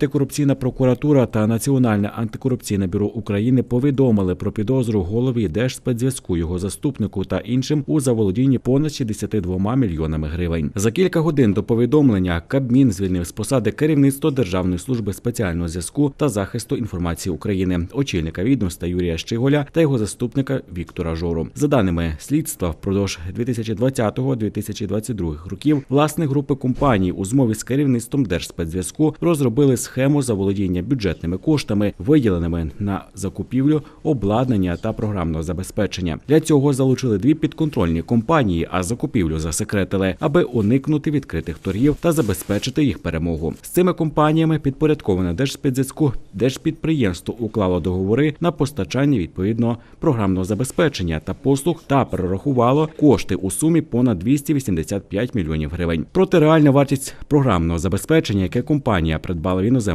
Антикорупційна прокуратура та Національне антикорупційне бюро України повідомили про підозру голові Держспецзв'язку, його заступнику та іншим у заволодінні понад 62 мільйонами гривень. За кілька годин до повідомлення Кабмін звільнив з посади керівництво Державної служби спеціального зв'язку та захисту інформації України, очільника відомства Юрія Щиголя та його заступника Віктора Жору. За даними слідства, впродовж 2020-2022 років власник групи компаній у змові з керівництвом Держспецзв'язку розробили схему заволодіння бюджетними коштами, виділеними на закупівлю обладнання та програмного забезпечення. Для цього залучили дві підконтрольні компанії, а закупівлю засекретили, аби уникнути відкритих торгів та забезпечити їх перемогу. З цими компаніями підпорядковане Держспецзв'язку держпідприємство уклало договори на постачання відповідного програмного забезпечення та послуг та перерахувало кошти у сумі понад 285 мільйонів гривень. Проте реальна вартість програмного забезпечення, яке компанія придбала в